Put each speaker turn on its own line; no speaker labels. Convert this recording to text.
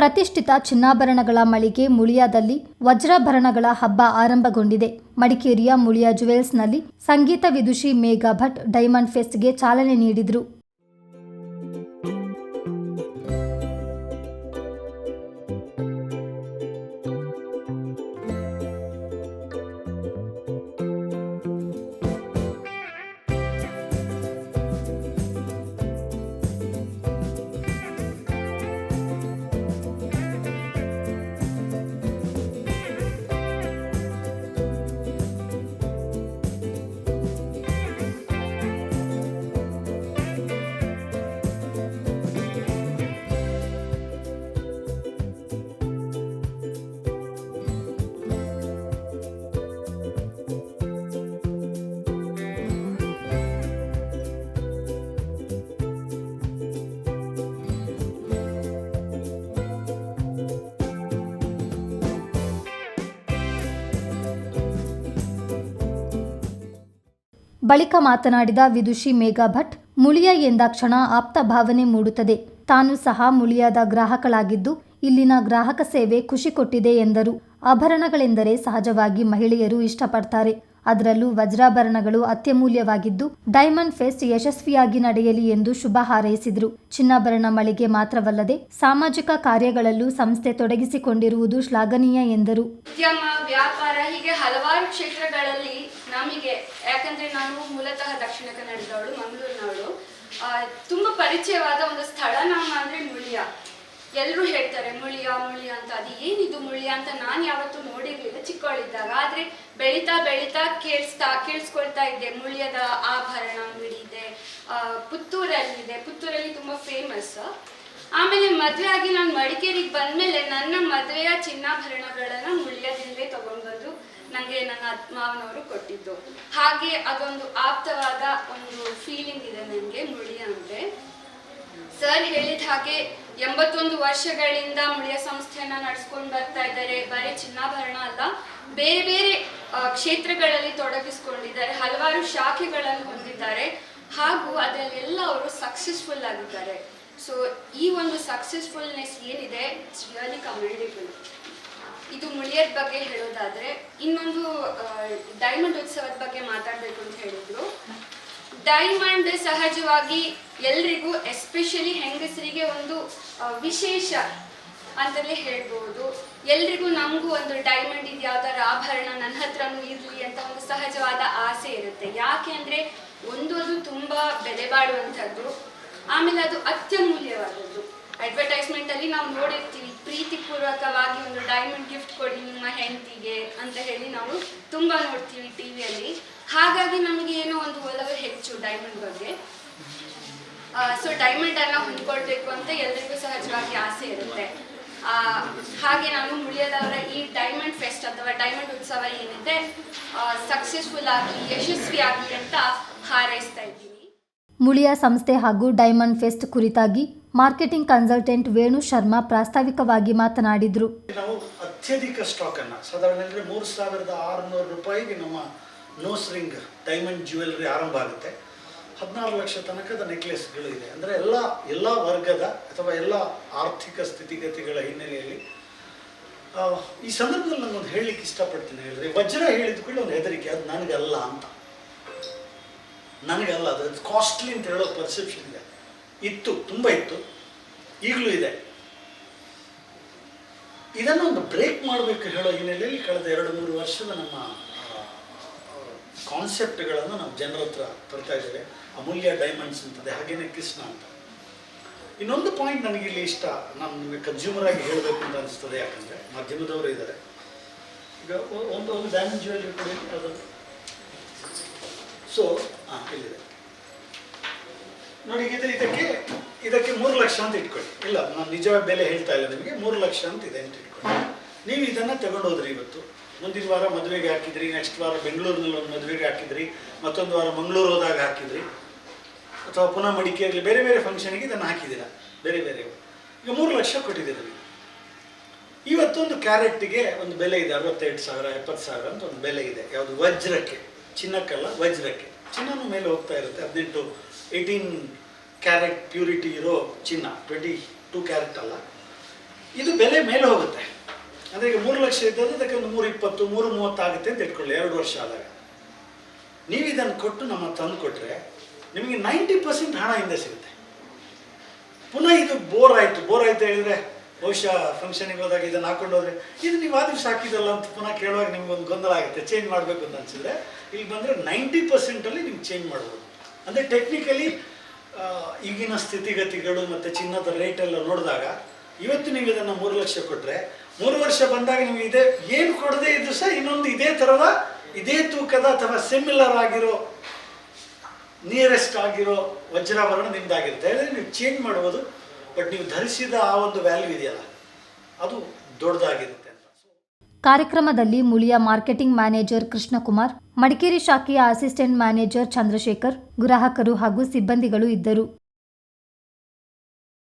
ಪ್ರತಿಷ್ಠಿತ ಚಿನ್ನಾಭರಣಗಳ ಮಳಿಗೆ ಮುಳಿಯಾದಲ್ಲಿ ವಜ್ರಾಭರಣಗಳ ಹಬ್ಬ ಆರಂಭಗೊಂಡಿದೆ. ಮಡಿಕೇರಿಯ ಮುಳಿಯಾ ಜುವೆಲ್ಸ್ನಲ್ಲಿ ಸಂಗೀತ ವಿದುಷಿ ಮೇಘಾ ಭಟ್ ಡೈಮಂಡ್ ಫೆಸ್ಟ್ಗೆ ಚಾಲನೆ ನೀಡಿದರು. ಬಳಿಕ ಮಾತನಾಡಿದ ವಿದುಷಿ ಮೇಘಾ ಭಟ್ ಮುಳಿಯ ಎಂದಾಕ್ಷಣ ಆಪ್ತ ಭಾವನೆ ಮೂಡುತ್ತದೆ. ತಾನು ಸಹ ಮುಳಿಯಾದ ಗ್ರಾಹಕಳಾಗಿದ್ದು, ಇಲ್ಲಿನ ಗ್ರಾಹಕ ಸೇವೆ ಖುಷಿ ಕೊಟ್ಟಿದೆ ಎಂದರು. ಆಭರಣಗಳೆಂದರೆ ಸಹಜವಾಗಿ ಮಹಿಳೆಯರು ಇಷ್ಟಪಡ್ತಾರೆ. ಅದರಲ್ಲೂ ವಜ್ರಾಭರಣಗಳು ಅತ್ಯಮೂಲ್ಯವಾಗಿದ್ದು, ಡೈಮಂಡ್ ಫೆಸ್ಟ್ ಯಶಸ್ವಿಯಾಗಿ ನಡೆಯಲಿ ಎಂದು ಶುಭ ಹಾರೈಸಿದರು. ಚಿನ್ನಾಭರಣ ಮಳಿಗೆ ಮಾತ್ರವಲ್ಲದೆ, ಸಾಮಾಜಿಕ ಕಾರ್ಯಗಳಲ್ಲೂ ಸಂಸ್ಥೆ ತೊಡಗಿಸಿಕೊಂಡಿರುವುದು ಶ್ಲಾಘನೀಯ ಎಂದರು.
ಉದ್ಯಮ, ವ್ಯಾಪಾರ ಹೀಗೆ ಹಲವಾರು ಕ್ಷೇತ್ರಗಳಲ್ಲಿ ನಮಗೆ ಯಾಕಂದ್ರೆ ನಾನು ಮೂಲತಃ ದಕ್ಷಿಣ ಕನ್ನಡದವಳು, ಮಂಗಳೂರಿನವಳು. ತುಂಬಾ ಪರಿಚಯವಾದ ಒಂದು ಸ್ಥಳ ನಾಮ ಅಂದ್ರೆ ಮುಳಿಯ. ಎಲ್ಲರೂ ಹೇಳ್ತಾರೆ, ಮುಳಿಯ ಮುಳಿಯ ಅಂತ. ಅದು ಏನಿದು ಮುಳಿಯ ಅಂತ ನಾನು ಯಾವತ್ತೂ ನೋಡಿರ್ಲಿಲ್ಲ ಚಿಕ್ಕವಳಿದ್ದಾಗ. ಆದ್ರೆ ಬೆಳೀತಾ ಬೆಳೀತಾ ಕೇಳಿಸ್ತಾ, ಕೇಳಿಸ್ಕೊಳ್ತಾ ಇದ್ದೆ. ಮುಳಿಯದ ಆಭರಣ ಅಂಗಡಿ ಇದೆ ಪುತ್ತೂರಲ್ಲಿದೆ. ಪುತ್ತೂರಲ್ಲಿ ತುಂಬಾ ಫೇಮಸ್ ಆಮೇಲೆ ಮದುವೆ ಆಗಿ ನಾನು ಮಡಿಕೇರಿಗೆ ಬಂದ್ಮೇಲೆ ನನ್ನ ಮದುವೆಯ ಚಿನ್ನಾಭರಣಗಳನ್ನ ಮುಳಿಯದಿಂದಲೇ ತಗೊಂಡು ಬಂದು ನನಗೆ ನನ್ನ ಮಾವನವರು ಕೊಟ್ಟಿದ್ದು. ಹಾಗೆ ಅದೊಂದು ಆಪ್ತವಾದ ಒಂದು ಫೀಲಿಂಗ್ ಇದೆ ನನಗೆ ಮುಳಿಯ ಅಂದ್ರೆ. ಸರ್ ಹೇಳಿದ ಹಾಗೆ ಎಂಬತ್ತೊಂದು ವರ್ಷಗಳಿಂದ ಮುಳಿಯ ಸಂಸ್ಥೆಯನ್ನ ನಡೆಸ್ಕೊಂಡು ಬರ್ತಾ ಇದ್ದಾರೆ. ಬರೀ ಚಿನ್ನಾಭರಣ ಅಲ್ಲ, ಬೇರೆ ಬೇರೆ ಕ್ಷೇತ್ರಗಳಲ್ಲಿ ತೊಡಗಿಸ್ಕೊಂಡಿದ್ದಾರೆ. ಹಲವಾರು ಶಾಖೆಗಳನ್ನು ಹೊಂದಿದ್ದಾರೆ. ಹಾಗೂ ಅದರಲ್ಲೆಲ್ಲ ಅವರು ಸಕ್ಸಸ್ಫುಲ್ ಆಗಿದ್ದಾರೆ. ಸೊ ಈ ಒಂದು ಸಕ್ಸಸ್ಫುಲ್ನೆಸ್ ಏನಿದೆ? ಇಟ್ಸ್ ರಿಯಲಿ ಕಮೆಂಡೇಬಲ್ ಇದು ಮುಳಿಯರ್ ಬಗ್ಗೆ ಹೇಳೋದಾದ್ರೆ ಇನ್ನೊಂದು ಡೈಮಂಡ್ ಉತ್ಸವದ ಬಗ್ಗೆ ಮಾತಾಡಬೇಕು ಅಂತ ಹೇಳಿದ್ರು. ಡೈಮಂಡ್ ಸಹಜವಾಗಿ ಎಲ್ರಿಗೂ ಎಸ್ಪೆಷಲಿ ಹೆಂಗಸರಿಗೆ ಒಂದು ವಿಶೇಷ ಅಂತಲೇ ಹೇಳ್ಬೋದು. ಎಲ್ರಿಗೂ ನಮಗೂ ಒಂದು ಡೈಮಂಡ್ ಇದು ಯಾವ್ದಾರ ಆಭರಣ ನನ್ನ ಹತ್ರನೂ ಇರಲಿ ಅಂತ ಒಂದು ಸಹಜವಾದ ಆಸೆ ಇರುತ್ತೆ. ಯಾಕೆ ಅಂದ್ರೆ ಒಂದು ಅದು ತುಂಬಾ ಬೆಲೆ ಆಮೇಲೆ ಅದು ಅತ್ಯಮೂಲ್ಯವಾದದ್ದು. ಅಡ್ವರ್ಟೈಸ್ಮೆಂಟ್ ಅಲ್ಲಿ ನಾವು ನೋಡಿರ್ತೀವಿ ಪ್ರೀತಿಪೂರ್ವಕವಾಗಿ ಒಂದು ಡೈಮಂಡ್ ಗಿಫ್ಟ್ ಕೊಡಿ ನಿಮ್ಮ ಹೆಂಡತಿಗೆ ಅಂತ ಹೇಳಿ ನಾವು ತುಂಬಾ ನೋಡ್ತೀವಿ ಟಿವಿಯಲ್ಲಿ ಹಾಗಾಗಿ ನಮಗೆ ಏನೋ ಒಂದು ಒಲವು ಹೆಚ್ಚು ಡೈಮಂಡ್ ಬಗ್ಗೆ. ಸೊ ಡೈಮಂಡ್ ಅನ್ನ ಹೊಂದ್ಕೊಳ್ಬೇಕು ಅಂತ ಎಲ್ರಿಗೂ ಸಹಜವಾಗಿ ಆಸೆ ಇರುತ್ತೆ. ಹಾಗೆ ನಾನು ಮುಳಿಯದವರ ಈ ಡೈಮಂಡ್ ಫೆಸ್ಟ್ ಅಥವಾ ಡೈಮಂಡ್ ಉತ್ಸವ ಏನಿದೆ ಸಕ್ಸಸ್ಫುಲ್ ಆಗಿ, ಯಶಸ್ವಿ ಆಗಲಿ ಅಂತ ಹಾರೈಸ್ತಾ ಇದ್ದೀನಿ.
ಮುಳಿಯ ಸಂಸ್ಥೆ ಹಾಗೂ ಡೈಮಂಡ್ ಫೆಸ್ಟ್ ಕುರಿತಾಗಿ ಮಾರ್ಕೆಟಿಂಗ್ ಕನ್ಸಲ್ಟೆಂಟ್ ವೇಣು ಶರ್ಮಾ ಪ್ರಾಸ್ತಾವಿಕವಾಗಿ ಮಾತನಾಡಿದರು.
ನಾವು ಅತ್ಯಧಿಕ ಸ್ಟಾಕನ್ನು ಸಾಧಾರಣ ಅಂದರೆ ಮೂರು ಸಾವಿರದ ಆರುನೂರು ರೂಪಾಯಿಗೆ ನಮ್ಮ ನೋಸ್ ರಿಂಗ್ ಡೈಮಂಡ್ ಜ್ಯುವೆಲ್ರಿ ಆರಂಭ ಆಗುತ್ತೆ. ಹದಿನಾರು ಲಕ್ಷ ತನಕದ ನೆಕ್ಲೆಸ್ಗಳು ಇದೆ. ಅಂದರೆ ಎಲ್ಲ ಎಲ್ಲ ವರ್ಗದ ಅಥವಾ ಎಲ್ಲ ಆರ್ಥಿಕ ಸ್ಥಿತಿಗತಿಗಳ ಹಿನ್ನೆಲೆಯಲ್ಲಿ ಈ ಸಂದರ್ಭದಲ್ಲಿ ನಾನು ಒಂದು ಹೇಳಲಿಕ್ಕೆ ಇಷ್ಟಪಡ್ತೀನಿ. ಹೇಳಿದ್ರೆ ವಜ್ರ ಹೇಳಿದ ಕೂಡ ಒಂದು ಹೆದರಿಕೆ. ಅದು ನನಗಲ್ಲ ಅಂತ. ನನಗಲ್ಲ, ಅದು ಕಾಸ್ಟ್ಲಿ ಅಂತ ಹೇಳೋ ಪರ್ಸೆಪ್ಷನ್ ಇದೆ. ಇತ್ತು, ತುಂಬ ಇತ್ತು. ಈಗಲೂ ಇದೆ. ಇದನ್ನು ಒಂದು ಬ್ರೇಕ್ ಮಾಡಬೇಕು ಹೇಳೋ ಹಿನ್ನೆಲೆಯಲ್ಲಿ ಕಳೆದ ಎರಡು, ಮೂರು ವರ್ಷದ ನಮ್ಮ ಕಾನ್ಸೆಪ್ಟ್ಗಳನ್ನು ನಾವು ಜನರ ಹತ್ರ ತರ್ತಾ ಇದ್ದೇವೆ. ಅಮೂಲ್ಯ ಡೈಮಂಡ್ಸ್ ಅಂತದೆ, ಹಾಗೇನೆ ಕೃಷ್ಣ ಅಂತ. ಇನ್ನೊಂದು ಪಾಯಿಂಟ್ ನನಗೆ ಇಲ್ಲಿ ಇಷ್ಟ, ನಾನು ನಿಮಗೆ ಕನ್ಸ್ಯೂಮರ್ ಆಗಿ ಹೇಳಬೇಕು ಅಂತ ಅನಿಸ್ತದೆ, ಯಾಕಂದರೆ ಮಾಧ್ಯಮದವರು ಇದ್ದಾರೆ. ಈಗ ಒಂದು ಒಂದು ಡ್ಯಾಮೇಜ್ ಜ್ಯುವೆಲ್ರಿ ಕೊಡಿ ಅದು ಸೊ ಹಾಂ ಇಲ್ಲಿದೆ. ನೋಡಿ ಇದು ಇದಕ್ಕೆ ಇದಕ್ಕೆ ಮೂರು ಲಕ್ಷ ಅಂತ ಇಟ್ಕೊಳ್ಳಿ. ಇಲ್ಲ, ನಾನು ನಿಜವಾದ ಬೆಲೆ ಹೇಳ್ತಾ ಇಲ್ಲ ನಿಮಗೆ, ಮೂರು ಲಕ್ಷ ಅಂತ ಇದೆ ಅಂತ ಇಟ್ಕೊಳ್ಳಿ. ನೀವು ಇದನ್ನು ತಗೊಂಡು ಹೋದ್ರಿ ಇವತ್ತು. ಮುಂದಿನ ವಾರ ಮದುವೆಗೆ ಹಾಕಿದ್ರಿ ನೆಕ್ಸ್ಟ್ ವಾರ ಬೆಂಗಳೂರಿನಲ್ಲಿ ಒಂದು ಮದುವೆಗೆ ಹಾಕಿದ್ರಿ, ಮತ್ತೊಂದು ವಾರ ಮಂಗಳೂರು ಹೋದಾಗ ಹಾಕಿದ್ರಿ, ಅಥವಾ ಪುನಃ ಮಡಿಕೆಯಲ್ಲಿ ಬೇರೆ ಬೇರೆ ಫಂಕ್ಷನ್ಗೆ ಇದನ್ನು ಹಾಕಿದ್ದೀರಾ? ಬೇರೆ ಬೇರೆ. ಈಗ ಮೂರು ಲಕ್ಷ ಕೊಟ್ಟಿದ್ದೀರಾ ನೀವು ಇವತ್ತೊಂದು ಕ್ಯಾರೆಟ್ಗೆ ಒಂದು ಬೆಲೆ ಇದೆ, ಅರವತ್ತೆರಡು ಸಾವಿರ, ಎಪ್ಪತ್ತು ಸಾವಿರ ಅಂತ ಒಂದು ಬೆಲೆ ಇದೆ. ಯಾವುದು ವಜ್ರಕ್ಕೆ, ಚಿನ್ನಕ್ಕಲ್ಲ, ವಜ್ರಕ್ಕೆ. ಚಿನ್ನನೂ ಮೇಲೆ ಹೋಗ್ತಾ ಇರುತ್ತೆ, ಹದಿನೆಂಟು ಏಯ್ಟೀನ್ ಕ್ಯಾರೆಟ್ ಪ್ಯೂರಿಟಿ ಇರೋ ಚಿನ್ನ ಟ್ವೆಂಟಿ ಟೂ ಕ್ಯಾರೆಟ್ ಅಲ್ಲ. ಇದು ಬೆಲೆ ಮೇಲೆ ಹೋಗುತ್ತೆ. ಅಂದರೆ ಈಗ ಮೂರು ಲಕ್ಷ ಇದ್ದದ್ದು ಅದಕ್ಕೆ ಒಂದು ಮೂರು ಇಪ್ಪತ್ತು ಮೂರು ಮೂವತ್ತು ಆಗುತ್ತೆ ಅಂತ ಇಟ್ಕೊಳ್ಳಿ, ಎರಡು ವರ್ಷ ಆದಾಗ. ನೀವು ಇದನ್ನು ಕೊಟ್ಟು ನಮ್ಮ ತಂದು ಕೊಟ್ಟರೆ ನಿಮಗೆ ನೈಂಟಿ ಪರ್ಸೆಂಟ್ ಹಣ ಹಿಂದೆ ಸಿಗುತ್ತೆ. ಪುನಃ ಇದು ಬೋರ್ ಆಯಿತು. ಬೋರ್ ಆಯ್ತು ಹೇಳಿದ್ರೆ ಬಹುಶಃ ಫಂಕ್ಷನಿಗೆ ಹೋದಾಗ ಇದನ್ನು ಹಾಕೊಂಡು ಹೋದರೆ, ಇದು ನೀವು ಆ ದಿವಸ ಹಾಕಿದಲ್ಲ ಅಂತ ಪುನಃ ಕೇಳುವಾಗ ನಿಮ್ಗೆ ಒಂದು ಗೊಂದಲ ಆಗುತ್ತೆ. ಚೇಂಜ್ ಮಾಡಬೇಕು ಅಂತ ಅನ್ಸಿದ್ರೆ, ಇಲ್ಲಿ ಬಂದರೆ ನೈಂಟಿ ಪರ್ಸೆಂಟಲ್ಲಿ ನೀವು ಚೇಂಜ್ ಮಾಡ್ಬೋದು. ಅಂದರೆ ಟೆಕ್ನಿಕಲಿ ಈಗಿನ ಸ್ಥಿತಿಗತಿಗಳು ಮತ್ತು ಚಿನ್ನದ ರೇಟ್ ಎಲ್ಲ ನೋಡಿದಾಗ, ಇವತ್ತು ನೀವು ಇದನ್ನು ಮೂರು ಲಕ್ಷ ಕೊಟ್ಟರೆ ಮೂರು ವರ್ಷ ಬಂದಾಗ ನೀವು ಇದೇ, ಏನು ಕೊಡದೇ ಇದ್ದು ಸಹ ಇನ್ನೊಂದು ಇದೇ ಥರದ ಇದೇ ತೂಕದ ಅಥವಾ ಸಿಮಿಲರ್ ಆಗಿರೋ ನಿಯರೆಸ್ಟ್ ಆಗಿರೋ ವಜ್ರಾಭರಣ ನಿಮ್ದಾಗಿರುತ್ತೆ. ಹೇಳಿದ್ರೆ ನೀವು ಚೇಂಜ್ ಮಾಡ್ಬೋದು ಬಟ್ ನೀವು ಧರಿಸಿದ ಆ ಒಂದು ವ್ಯಾಲ್ಯೂ ಇದೆಯಲ್ಲ, ಅದು ದೊಡ್ಡದಾಗಿರುತ್ತೆ ಅಂತ
ಕಾರ್ಯಕ್ರಮದಲ್ಲಿ ಮುಳಿಯ ಮಾರ್ಕೆಟಿಂಗ್ ಮ್ಯಾನೇಜರ್ ಕೃಷ್ಣಕುಮಾರ್ ಮಡಿಕೇರಿ ಶಾಖೆಯ ಅಸಿಸ್ಟೆಂಟ್ ಮ್ಯಾನೇಜರ್ ಚಂದ್ರಶೇಖರ್ ಗ್ರಾಹಕರು ಹಾಗೂ ಸಿಬ್ಬಂದಿಗಳು ಇದ್ದರು.